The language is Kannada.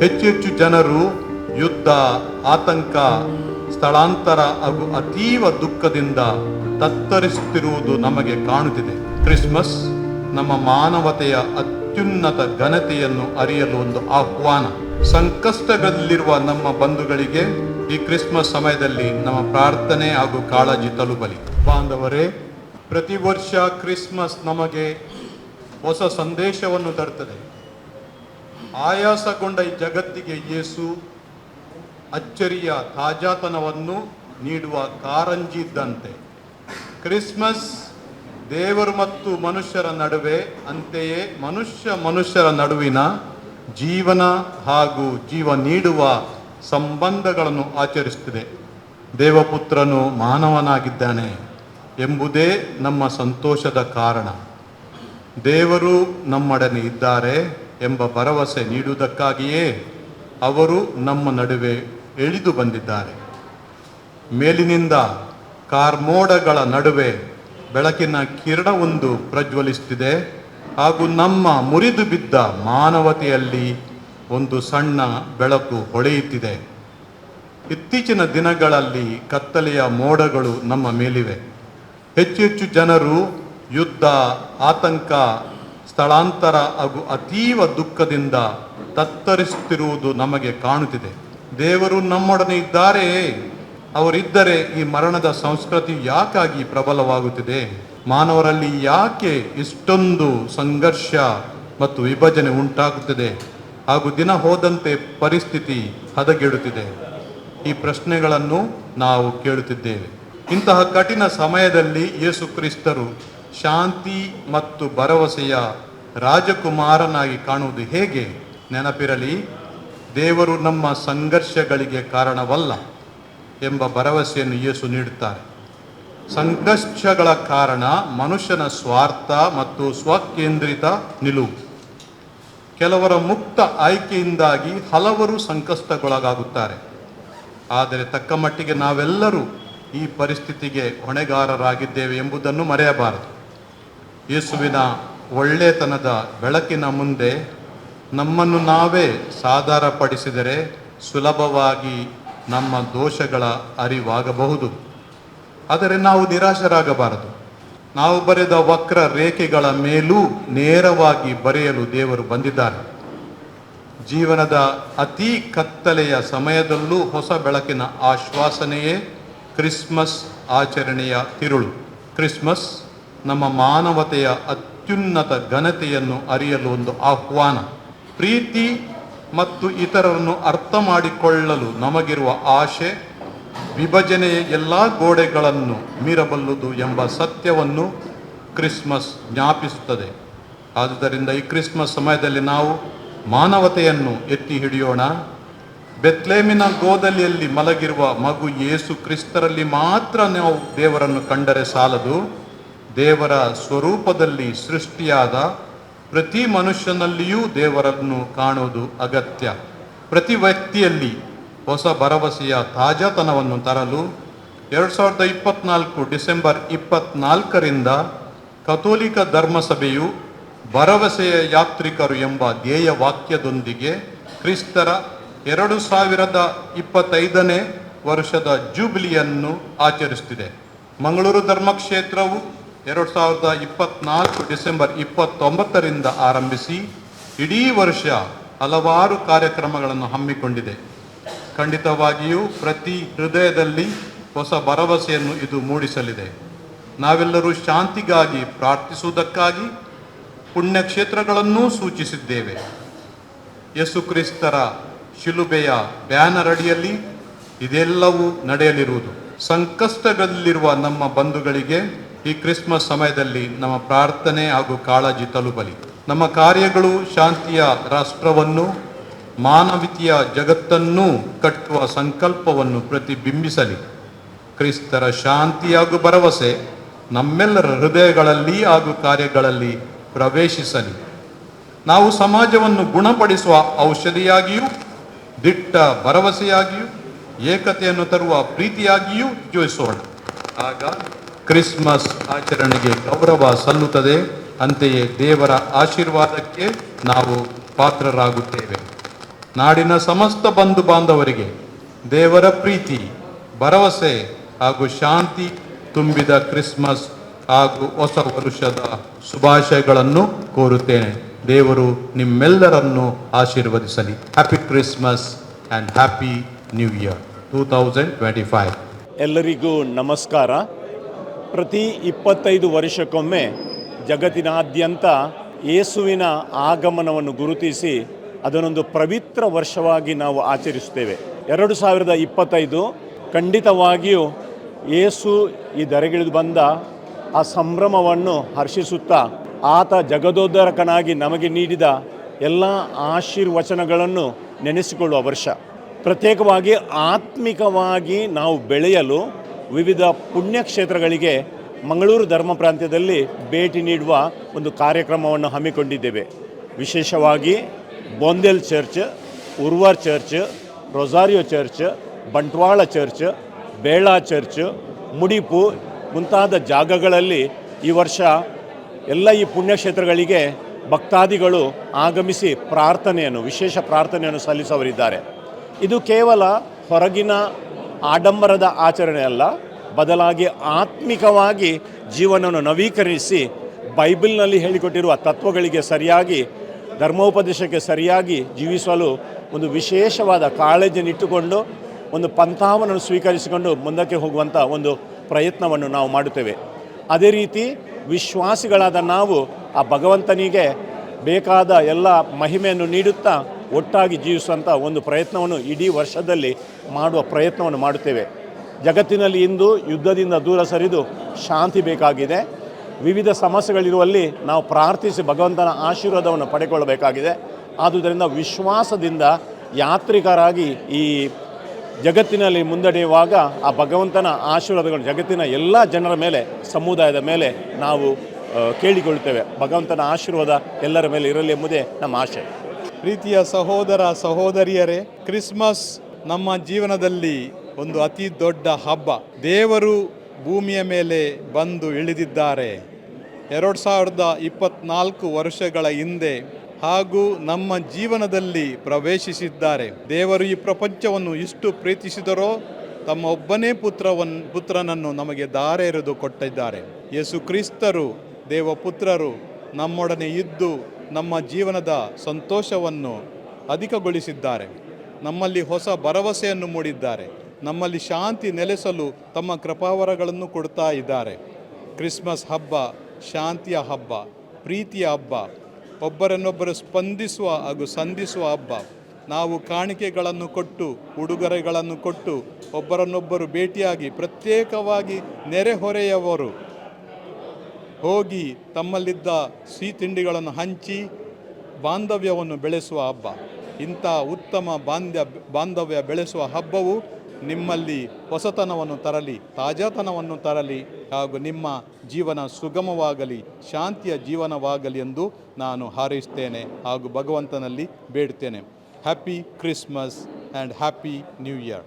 ಹೆಚ್ಚು ಹೆಚ್ಚು ಜನರು ಯುದ್ಧ, ಆತಂಕ, ಸ್ಥಳಾಂತರ ಹಾಗೂ ಅತೀವ ದುಃಖದಿಂದ ತತ್ತರಿಸುತ್ತಿರುವುದು ನಮಗೆ ಕಾಣುತ್ತಿದೆ. ಕ್ರಿಸ್ಮಸ್ ನಮ್ಮ ಮಾನವತೆಯ ಅತ್ಯುನ್ನತ ಘನತೆಯನ್ನು ಅರಿಯಲು ಒಂದು ಆಹ್ವಾನ. ಸಂಕಷ್ಟದಲ್ಲಿರುವ ನಮ್ಮ ಬಂಧುಗಳಿಗೆ ಈ ಕ್ರಿಸ್ಮಸ್ ಸಮಯದಲ್ಲಿ ನಮ್ಮ ಪ್ರಾರ್ಥನೆ ಹಾಗೂ ಕಾಳಜಿ ತಲುಪಲಿ. ಬಾಂಧವರೇ, ಪ್ರತಿ ವರ್ಷ ಕ್ರಿಸ್ಮಸ್ ನಮಗೆ ಹೊಸ ಸಂದೇಶವನ್ನು ತರುತ್ತದೆ ಆಯಾಸಗೊಂಡ ಈ ಜಗತ್ತಿಗೆ ಯೇಸು ಅಚ್ಚರಿಯ ತಾಜಾತನವನ್ನು ನೀಡುವ ಕಾರಂಜಿ ಇದ್ದಂತೆ ಕ್ರಿಸ್ಮಸ್ ದೇವರು ಮತ್ತು ಮನುಷ್ಯರ ನಡುವೆ, ಅಂತೆಯೇ ಮನುಷ್ಯ ಮನುಷ್ಯರ ನಡುವಿನ ಜೀವನ ಹಾಗೂ ಜೀವ ನೀಡುವ ಸಂಬಂಧಗಳನ್ನು ಆಚರಿಸುತ್ತಿದೆ. ದೇವಪುತ್ರನು ಮಾನವನಾಗಿದ್ದಾನೆ ಎಂಬುದೇ ನಮ್ಮ ಸಂತೋಷದ ಕಾರಣ. ದೇವರು ನಮ್ಮೊಡನೆ ಇದ್ದಾರೆ. ಎಂಬ ಭರವಸೆ ನೀಡುವುದಕ್ಕಾಗಿಯೇ ಅವರು ನಮ್ಮ ನಡುವೆ ಇಳಿದು ಬಂದಿದ್ದಾರೆ. ಮೇಲಿನಿಂದ ಕಾರ್ಮೋಡಗಳ ನಡುವೆ ಬೆಳಕಿನ ಕಿರಣವೊಂದು ಪ್ರಜ್ವಲಿಸುತ್ತಿದೆ. ಹಾಗೂ ನಮ್ಮ ಮುರಿದು ಬಿದ್ದ ಮಾನವತೆಯಲ್ಲಿ ಒಂದು ಸಣ್ಣ ಬೆಳಕು ಹೊಳೆಯುತ್ತಿದೆ. ಇತ್ತೀಚಿನ ದಿನಗಳಲ್ಲಿ ಕತ್ತಲೆಯ ಮೋಡಗಳು ನಮ್ಮ ಮೇಲಿವೆ. ಹೆಚ್ಚು ಹೆಚ್ಚು ಜನರು ಯುದ್ಧ, ಆತಂಕ ಸ್ಥಳಾಂತರ ಹಾಗೂ ಅತೀವ ದುಃಖದಿಂದ ತತ್ತರಿಸುತ್ತಿರುವುದು ನಮಗೆ ಕಾಣುತ್ತಿದೆ. ದೇವರು ನಮ್ಮೊಡನೆ ಇದ್ದಾರೆ. ಅವರಿದ್ದರೆ ಈ ಮರಣದ ಸಂಸ್ಕೃತಿ ಯಾಕಾಗಿ ಪ್ರಬಲವಾಗುತ್ತಿದೆ? ಮಾನವರಲ್ಲಿ ಯಾಕೆ ಇಷ್ಟೊಂದು ಸಂಘರ್ಷ ಮತ್ತು ವಿಭಜನೆ ಉಂಟಾಗುತ್ತದೆ? ಹಾಗೂ ದಿನ ಹೋದಂತೆ ಪರಿಸ್ಥಿತಿ ಹದಗೆಡುತ್ತಿದೆ. ಈ ಪ್ರಶ್ನೆಗಳನ್ನು ನಾವು ಕೇಳುತ್ತಿದ್ದೇವೆ. ಇಂತಹ ಕಠಿಣ ಸಮಯದಲ್ಲಿ ಯೇಸು ಕ್ರಿಸ್ತರು ಶಾಂತಿ ಮತ್ತು ಭರವಸೆಯ ರಾಜಕುಮಾರನಾಗಿ ಕಾಣುವುದು ಹೇಗೆ? ನೆನಪಿರಲಿ, ದೇವರು ನಮ್ಮ ಸಂಘರ್ಷಗಳಿಗೆ ಕಾರಣವಲ್ಲ ಎಂಬ ಭರವಸೆಯನ್ನು ಯೇಸು ನೀಡುತ್ತಾರೆ. ಸಂಘರ್ಷಗಳ ಕಾರಣ ಮನುಷ್ಯನ ಸ್ವಾರ್ಥ ಮತ್ತು ಸ್ವಕೇಂದ್ರಿತ ನಿಲುವು. ಕೆಲವರ ಮುಕ್ತ ಆಯ್ಕೆಯಿಂದಾಗಿ ಹಲವರು ಸಂಕಷ್ಟಗೊಳಗಾಗುತ್ತಾರೆ ಆದರೆ ತಕ್ಕ ಮಟ್ಟಿಗೆ ನಾವೆಲ್ಲರೂ ಈ ಪರಿಸ್ಥಿತಿಗೆ ಹೊಣೆಗಾರರಾಗಿದ್ದೇವೆ ಎಂಬುದನ್ನು ಮರೆಯಬಾರದು. ಯೇಸುವಿನ ಒಳ್ಳೆತನದ ಬೆಳಕಿನ ಮುಂದೆ ನಮ್ಮನ್ನು ನಾವೇ ಸಾಧಾರಪಡಿಸಿದರೆ ಸುಲಭವಾಗಿ ನಮ್ಮ ದೋಷಗಳ ಅರಿವಾಗಬಹುದು. ಆದರೆ ನಾವು ನಿರಾಶರಾಗಬಾರದು. ನಾವು ಬರೆದ ವಕ್ರ ರೇಖೆಗಳ ಮೇಲೂ ನೇರವಾಗಿ ಬರೆಯಲು ದೇವರು ಬಂದಿದ್ದಾರೆ. ಜೀವನದ ಅತಿ ಕತ್ತಲೆಯ ಸಮಯದಲ್ಲೂ ಹೊಸ ಬೆಳಕಿನ ಆಶ್ವಾಸನೆಯೇ ಕ್ರಿಸ್ಮಸ್ ಆಚರಣೆಯ ತಿರುಳು. ಕ್ರಿಸ್ಮಸ್ ನಮ್ಮ ಮಾನವತೆಯ ಅತ್ಯುನ್ನತ ಘನತೆಯನ್ನು ಅರಿಯಲು ಒಂದು ಆಹ್ವಾನ. ಪ್ರೀತಿ ಮತ್ತು ಇತರರನ್ನು ಅರ್ಥ ಮಾಡಿಕೊಳ್ಳಲು ನಮಗಿರುವ ಆಶೆ, ವಿಭಜನೆಯ ಎಲ್ಲ ಗೋಡೆಗಳನ್ನು ಮೀರಬಲ್ಲುದು ಎಂಬ ಸತ್ಯವನ್ನು ಕ್ರಿಸ್ಮಸ್ ಜ್ಞಾಪಿಸುತ್ತದೆ. ಆದುದರಿಂದ ಈ ಕ್ರಿಸ್ಮಸ್ ಸಮಯದಲ್ಲಿ ನಾವು ಮಾನವತೆಯನ್ನು ಎತ್ತಿ ಹಿಡಿಯೋಣ. ಬೆತ್ಲೇಮಿನ ಗೋದಲಿಯಲ್ಲಿ ಮಲಗಿರುವ ಮಗು ಯೇಸು ಕ್ರಿಸ್ತರಲ್ಲಿ ಮಾತ್ರ ನಾವು ದೇವರನ್ನು ಕಂಡರೆ ಸಾಲದು. ದೇವರ ಸ್ವರೂಪದಲ್ಲಿ ಸೃಷ್ಟಿಯಾದ ಪ್ರತಿ ಮನುಷ್ಯನಲ್ಲಿಯೂ ದೇವರನ್ನು ಕಾಣುವುದು ಅಗತ್ಯ. ಪ್ರತಿ ವ್ಯಕ್ತಿಯಲ್ಲಿ ಹೊಸ ಭರವಸೆಯ ತಾಜಾತನವನ್ನು ತರಲು ಎರಡು ಸಾವಿರದ ಇಪ್ಪತ್ನಾಲ್ಕು ಡಿಸೆಂಬರ್ ಇಪ್ಪತ್ನಾಲ್ಕರಿಂದ ಕಥೋಲಿಕ ಧರ್ಮಸಭೆಯು ಭರವಸೆಯ ಯಾತ್ರಿಕರು ಎಂಬ ಧ್ಯೇಯ ವಾಕ್ಯದೊಂದಿಗೆ ಕ್ರಿಸ್ತರ ಎರಡು ಸಾವಿರದ ಇಪ್ಪತ್ತೈದನೇ ವರ್ಷದ ಜೂಬಿಲಿಯನ್ನು ಆಚರಿಸುತ್ತಿದೆ. ಮಂಗಳೂರು ಧರ್ಮಕ್ಷೇತ್ರವು ಎರಡು ಸಾವಿರದ ಇಪ್ಪತ್ನಾಲ್ಕು ಡಿಸೆಂಬರ್ ಇಪ್ಪತ್ತೊಂಬತ್ತರಿಂದ ಆರಂಭಿಸಿ ಇಡೀ ವರ್ಷ ಹಲವಾರು ಕಾರ್ಯಕ್ರಮಗಳನ್ನು ಹಮ್ಮಿಕೊಂಡಿದೆ. ಖಂಡಿತವಾಗಿಯೂ ಪ್ರತಿ ಹೃದಯದಲ್ಲಿ ಹೊಸ ಭರವಸೆಯನ್ನು ಇದು ಮೂಡಿಸಲಿದೆ. ನಾವೆಲ್ಲರೂ ಶಾಂತಿಗಾಗಿ ಪ್ರಾರ್ಥಿಸುವುದಕ್ಕಾಗಿ ಪುಣ್ಯಕ್ಷೇತ್ರಗಳನ್ನೂ ಸೂಚಿಸಿದ್ದೇವೆ. ಯೇಸು ಕ್ರಿಸ್ತರ ಶಿಲುಬೆಯ ಬ್ಯಾನರ್ ಅಡಿಯಲ್ಲಿ ಇದೆಲ್ಲವೂ ನಡೆಯಲಿರುವುದು. ಸಂಕಷ್ಟದಲ್ಲಿರುವ ನಮ್ಮ ಬಂಧುಗಳಿಗೆ ಈ ಕ್ರಿಸ್ಮಸ್ ಸಮಯದಲ್ಲಿ ನಮ್ಮ ಪ್ರಾರ್ಥನೆ ಹಾಗೂ ಕಾಳಜಿ ತಲುಪಲಿ. ನಮ್ಮ ಕಾರ್ಯಗಳು ಶಾಂತಿಯ ರಾಷ್ಟ್ರವನ್ನು ಮಾನವೀಯ ಜಗತ್ತನ್ನೂ ಕಟ್ಟುವ ಸಂಕಲ್ಪವನ್ನು ಪ್ರತಿಬಿಂಬಿಸಲಿ. ಕ್ರಿಸ್ತರ ಶಾಂತಿ ಹಾಗೂ ಭರವಸೆ ನಮ್ಮೆಲ್ಲರ ಹೃದಯಗಳಲ್ಲಿ ಹಾಗೂ ಕಾರ್ಯಗಳಲ್ಲಿ ಪ್ರವೇಶಿಸಲಿ. ನಾವು ಸಮಾಜವನ್ನು ಗುಣಪಡಿಸುವ ಔಷಧಿಯಾಗಿಯೂ, ದಿಟ್ಟ ಭರವಸೆಯಾಗಿಯೂ ಏಕತೆಯನ್ನು ತರುವ ಪ್ರೀತಿಯಾಗಿಯೂ ಜೋಯಿಸೋಣ. ಆಗ ಕ್ರಿಸ್ಮಸ್ ಆಚರಣೆಗೆ ಗೌರವ ಸಲ್ಲುತ್ತದೆ. ಅಂತೆಯೇ ದೇವರ ಆಶೀರ್ವಾದಕ್ಕೆ ನಾವು ಪಾತ್ರರಾಗುತ್ತೇವೆ. ನಾಡಿನ ಸಮಸ್ತ ಬಂಧು ಬಾಂಧವರಿಗೆ ದೇವರ ಪ್ರೀತಿ, ಭರವಸೆ ಹಾಗೂ ಶಾಂತಿ ತುಂಬಿದ ಕ್ರಿಸ್ಮಸ್ ಹಾಗೂ ಹೊಸ ವರುಷದ ಶುಭಾಶಯಗಳನ್ನು ಕೋರುತ್ತೇನೆ. ದೇವರು ನಿಮ್ಮೆಲ್ಲರನ್ನು ಆಶೀರ್ವದಿಸಲಿ. Happy Christmas and happy new year two thousand twenty five ಎಲ್ಲರಿಗೂ ನಮಸ್ಕಾರ. ಪ್ರತಿ ಇಪ್ಪತ್ತೈದು ವರ್ಷಕ್ಕೊಮ್ಮೆ ಜಗತ್ತಿನಾದ್ಯಂತ ಯೇಸುವಿನ ಆಗಮನವನ್ನು ಗುರುತಿಸಿ ಅದನ್ನೊಂದು ಪವಿತ್ರ ವರ್ಷವಾಗಿ ನಾವು ಆಚರಿಸುತ್ತೇವೆ. ಎರಡು ಸಾವಿರದ ಇಪ್ಪತ್ತೈದು ಖಂಡಿತವಾಗಿಯೂ ಏಸು ಈ ದರೆಗಿಳಿದು ಬಂದ ಆ ಸಂಭ್ರಮವನ್ನು ಹರ್ಷಿಸುತ್ತಾ ಆತ ಜಗದೋದ್ಧಾರಕನಾಗಿ ನಮಗೆ ನೀಡಿದ ಎಲ್ಲ ಆಶೀರ್ವಚನಗಳನ್ನು ನೆನೆಸಿಕೊಳ್ಳುವ ವರ್ಷ. ಪ್ರತ್ಯೇಕವಾಗಿ ಆತ್ಮಿಕವಾಗಿ ನಾವು ಬೆಳೆಯಲು ವಿವಿಧ ಪುಣ್ಯಕ್ಷೇತ್ರಗಳಿಗೆ ಮಂಗಳೂರು ಧರ್ಮ ಪ್ರಾಂತ್ಯದಲ್ಲಿ ಭೇಟಿ ನೀಡುವ ಒಂದು ಕಾರ್ಯಕ್ರಮವನ್ನು ಹಮ್ಮಿಕೊಂಡಿದ್ದೇವೆ. ವಿಶೇಷವಾಗಿ Bondel church, Urwa church, Rosario church, Bantwal church, Bela church, Mudipu ಮುಂತಾದ ಜಾಗಗಳಲ್ಲಿ ಈ ವರ್ಷ ಎಲ್ಲ ಈ ಪುಣ್ಯಕ್ಷೇತ್ರಗಳಿಗೆ ಭಕ್ತಾದಿಗಳು ಆಗಮಿಸಿ ಪ್ರಾರ್ಥನೆಯನ್ನು, ವಿಶೇಷ ಪ್ರಾರ್ಥನೆಯನ್ನು ಸಲ್ಲಿಸವರಿದ್ದಾರೆ ಇದು ಕೇವಲ ಹೊರಗಿನ ಆಡಂಬರದ ಆಚರಣೆ ಅಲ್ಲ, ಬದಲಾಗಿ ಆತ್ಮಿಕವಾಗಿ ಜೀವನವನ್ನು ನವೀಕರಿಸಿ ಬೈಬಲ್ನಲ್ಲಿ ಹೇಳಿಕೊಟ್ಟಿರುವ ತತ್ವಗಳಿಗೆ ಸರಿಯಾಗಿ, ಧರ್ಮೋಪದೇಶಕ್ಕೆ ಸರಿಯಾಗಿ ಜೀವಿಸಲು ಒಂದು ವಿಶೇಷವಾದ ಕಾಳಜಿಯನ್ನಿಟ್ಟುಕೊಂಡು ಒಂದು ಪಂಥವನ್ನು ಸ್ವೀಕರಿಸಿಕೊಂಡು ಮುಂದಕ್ಕೆ ಹೋಗುವಂಥ ಒಂದು ಪ್ರಯತ್ನವನ್ನು ನಾವು ಮಾಡುತ್ತೇವೆ. ಅದೇ ರೀತಿ ವಿಶ್ವಾಸಿಗಳಾದ ನಾವು ಆ ಭಗವಂತನಿಗೆ ಬೇಕಾದ ಎಲ್ಲ ಮಹಿಮೆಯನ್ನು ನೀಡುತ್ತಾ ಒಟ್ಟಾಗಿ ಜೀವಿಸುವಂಥ ಒಂದು ಪ್ರಯತ್ನವನ್ನು ಇಡೀ ವರ್ಷದಲ್ಲಿ ಮಾಡುವ ಪ್ರಯತ್ನವನ್ನು ಮಾಡುತ್ತೇವೆ. ಜಗತ್ತಿನಲ್ಲಿ ಇಂದು ಯುದ್ಧದಿಂದ ದೂರ ಸರಿದು ಶಾಂತಿ ಬೇಕಾಗಿದೆ. ವಿವಿಧ ಸಮಸ್ಯೆಗಳಿರುವಲ್ಲಿ ನಾವು ಪ್ರಾರ್ಥಿಸಿ ಭಗವಂತನ ಆಶೀರ್ವಾದವನ್ನು ಪಡೆಕೊಳ್ಳಬೇಕಾಗಿದೆ. ಆದುದರಿಂದ ವಿಶ್ವಾಸದಿಂದ ಯಾತ್ರಿಕರಾಗಿ ಈ ಜಗತ್ತಿನಲ್ಲಿ ಮುಂದಡೆಯುವಾಗ ಆ ಭಗವಂತನ ಆಶೀರ್ವಾದಗಳು ಜಗತ್ತಿನ ಎಲ್ಲ ಜನರ ಮೇಲೆ, ಸಮುದಾಯದ ಮೇಲೆ ನಾವು ಕೇಳಿಕೊಳ್ಳುತ್ತೇವೆ. ಭಗವಂತನ ಆಶೀರ್ವಾದ ಎಲ್ಲರ ಮೇಲೆ ಇರಲಿ ಎಂಬುದೇ ನಮ್ಮ ಆಶೆ ಪ್ರೀತಿಯ ಸಹೋದರ ಸಹೋದರಿಯರೇ, ಕ್ರಿಸ್ಮಸ್ ನಮ್ಮ ಜೀವನದಲ್ಲಿ ಒಂದು ಅತಿ ದೊಡ್ಡ ಹಬ್ಬ. ದೇವರು ಭೂಮಿಯ ಮೇಲೆ ಬಂದು ಇಳಿದಿದ್ದಾರೆ. ಎರಡು ಸಾವಿರದ ಇಪ್ಪತ್ನಾಲ್ಕು ವರ್ಷಗಳ ಹಿಂದೆ ಹಾಗೂ ನಮ್ಮ ಜೀವನದಲ್ಲಿ ಪ್ರವೇಶಿಸಿದ್ದಾರೆ. ದೇವರು ಈ ಪ್ರಪಂಚವನ್ನು ಇಷ್ಟು ಪ್ರೀತಿಸಿದರೋ, ತಮ್ಮ ಒಬ್ಬನೇ ಪುತ್ರವನ್ನು ಪುತ್ರನನ್ನು ನಮಗೆ ದಾರೆ ಎರೆದು ಕೊಟ್ಟಿದ್ದಾರೆ. ಯೇಸು ಕ್ರಿಸ್ತರು, ದೇವಪುತ್ರರು ನಮ್ಮೊಡನೆ ಇದ್ದು ನಮ್ಮ ಜೀವನದ ಸಂತೋಷವನ್ನು ಅಧಿಕಗೊಳಿಸಿದ್ದಾರೆ. ನಮ್ಮಲ್ಲಿ ಹೊಸ ಭರವಸೆಯನ್ನು ಮೂಡಿದ್ದಾರೆ. ನಮ್ಮಲ್ಲಿ ಶಾಂತಿ ನೆಲೆಸಲು ತಮ್ಮ ಕೃಪಾವರಗಳನ್ನು ಕೊಡ್ತಾ ಇದ್ದಾರೆ. ಕ್ರಿಸ್ಮಸ್ ಹಬ್ಬ, ಶಾಂತಿಯ ಹಬ್ಬ, ಪ್ರೀತಿಯ ಹಬ್ಬ, ಒಬ್ಬರನ್ನೊಬ್ಬರು ಸ್ಪಂದಿಸುವ ಹಾಗೂ ಸಂಧಿಸುವ ಹಬ್ಬ. ನಾವು ಕಾಣಿಕೆಗಳನ್ನು ಕೊಟ್ಟು, ಉಡುಗೊರೆಗಳನ್ನು ಕೊಟ್ಟು, ಒಬ್ಬರನ್ನೊಬ್ಬರು ಭೇಟಿಯಾಗಿ ಪ್ರತ್ಯೇಕವಾಗಿ ನೆರೆಹೊರೆಯವರು ಹೋಗಿ ತಮ್ಮಲ್ಲಿದ್ದ ಸಿಹಿ ತಿಂಡಿಗಳನ್ನು ಹಂಚಿ ಬಾಂಧವ್ಯವನ್ನು ಬೆಳೆಸುವ ಹಬ್ಬ. ಇಂಥ ಉತ್ತಮ ಬಾಂಧ್ಯ ಬಾಂಧವ್ಯ ಬೆಳೆಸುವ ಹಬ್ಬವು ನಿಮ್ಮಲ್ಲಿ ಹೊಸತನವನ್ನು ತರಲಿ, ತಾಜಾತನವನ್ನು ತರಲಿ ಹಾಗೂ ನಿಮ್ಮ ಜೀವನ ಸುಗಮವಾಗಲಿ, ಶಾಂತಿಯ ಜೀವನವಾಗಲಿ ಎಂದು ನಾನು ಹಾರೈಸ್ತೇನೆ ಹಾಗೂ ಭಗವಂತನಲ್ಲಿ ಬೇಡ್ತೇನೆ happy Christmas and happy new year